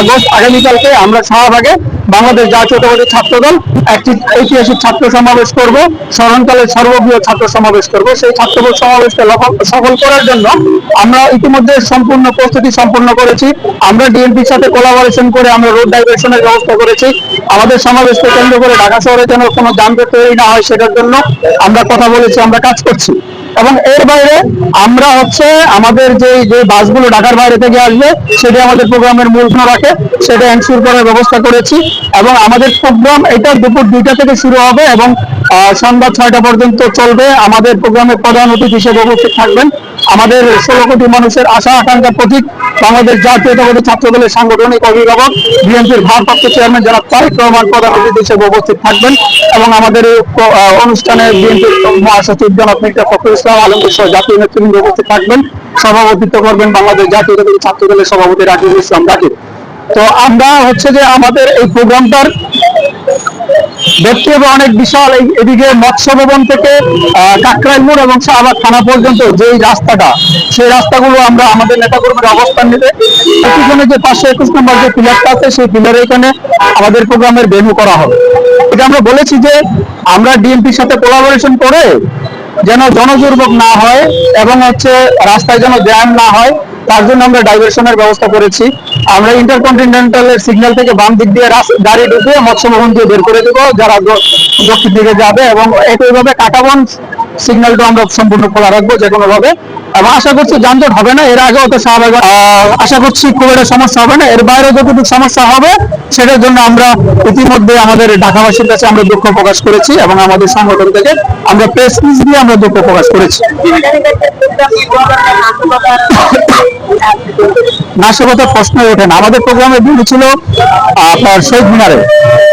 August আগামীকালকে আমরা বাংলাদেশ একটি ঐতিহাসিক ছাত্র সমাবেশ করব, স্মরণকালের ছাত্র সমাবেশ করব। সেই ছাত্র সমাবেশকে সফল করার জন্য আমরা ইতিমধ্যে সম্পূর্ণ প্রস্তুতি সম্পন্ন করেছি। আমরা ডিএনপির সাথে কোলাবোরেশন করে আমরা রোড ডাইভার্সনের ব্যবস্থা করেছি। আমাদের সমাবেশকে কেন্দ্র করে ঢাকা শহরে যেন কোনো যানজট তৈরি না হয়, সেটার জন্য আমরা কথা বলেছি, আমরা কাজ করছি। এবং এর বাইরে আমরা হচ্ছে আমাদের যে যে বাসগুলো ঢাকার বাইরে থেকে আসবে, সেটা আমাদের প্রোগ্রামের মূল রাখে সেটা এনশিওর করার ব্যবস্থা করেছি। এবং আমাদের প্রোগ্রাম এটা দুপুর দুইটা থেকে শুরু হবে এবং সন্ধ্যা ছয়টা পর্যন্ত চলবে। আমাদের প্রোগ্রামের প্রধান অতিথি হিসেবে উপস্থিত থাকবেন। আমাদের ষোলো কোটি মানুষের আশা আকাঙ্ক্ষা প্রতীক বাংলাদেশ জাতীয়তাবাদী ছাত্র দলের সাংগঠনিক অভিভাবক, বিএনপির ভারপ্রাপ্ত চেয়ারম্যান জনাব তারেক রহমান প্রধান অতিথি হিসেবে উপস্থিত থাকবেন এবং আমাদের এই অনুষ্ঠানে বিএনপির মহাসচিব জনাব মির্জা ফখরুল ইসলাম আলমগীর সহ জাতীয় নেতৃবৃন্দ উপস্থিত থাকবেন। সভাপতিত্ব করবেন বাংলাদেশ জাতীয়তাবাদী ছাত্র দলের সভাপতি রাকিবুল ইসলাম রাকিব। তো আমরা হচ্ছে যে আমাদের এই প্রোগ্রামটার দেখতে হবে অনেক বিশাল এদিকে মৎস্য ভবন থেকে আহ, কাকরাইল মোড় এবং শাহবাগ থানা পর্যন্ত যে রাস্তাটা সেই রাস্তাগুলো আমরা আমাদের নেতাকর্মীর অবস্থান নিতে এখানে যে পাঁচশো একুশ নম্বর যে পিলারটা আছে সেই পিলারে এখানে আমাদের প্রোগ্রামের ভেন্যু করা হবে। এটা আমরা বলেছি যে আমরা ডিএমপির সাথে কোলাবোরেশন করে যেন জনদুর্ভোগ না হয় এবং হচ্ছে রাস্তায় যেন জ্যাম না হয়। তার জন্য আমরা ডাইভারশনের ব্যবস্থা করেছি। আমরা ইন্টারকন্টিনেন্টালের সিগন্যাল থেকে বাম দিক দিয়ে গাড়ি ঢুকে মৎস্য ভবন দিয়ে বের করে দেবো, যারা দক্ষিণ দিকে যাবে এবং একইভাবে কাটাবন সিগন্যালটা আমরা সম্পূর্ণ খোলা রাখব যে কোনো ভাবে। এবং আশা করছি যানজট হবে না এর আগেও তো স্বাভাবিক আহ, আশা করছি খুব একটা সমস্যা হবে না। এর বাইরে যতটুকু সমস্যা হবে সেটার জন্য আমরা ইতিমধ্যে আমাদের ঢাকাবাসীর কাছে আমরা দুঃখ প্রকাশ করেছি এবং আমাদের সংগঠন থেকে আমরা প্রেস রিলিজ দিয়ে আমরা দুঃখ প্রকাশ করেছি। নাশকতার প্রশ্ন ওঠে না। আমাদের প্রোগ্রামে ভেন্যু ছিল আপনার শহীদ মিনারে।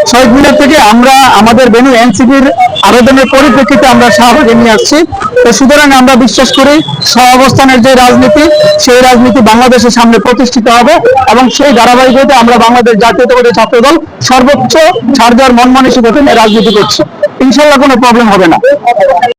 শহীদ মিনার থেকে আমরা আমাদের বেনু এনসিপির আবেদনের পরিপ্রেক্ষিতে আমরা শাহবাগে নিয়ে আসছি। তো সুতরাং আমরা বিশ্বাস করি সহাবস্থানের যে রাজনীতি, সেই রাজনীতি বাংলাদেশের সামনে প্রতিষ্ঠিত হবে এবং সেই ধারাবাহিকতায় আমরা বাংলাদেশ জাতীয়তাবাদী ছাত্রদল সর্বোচ্চ দেওয়ার মন মানসিকতা নিয়ে রাজনীতি করছি। ইনশাল্লাহ কোনো প্রবলেম হবে না।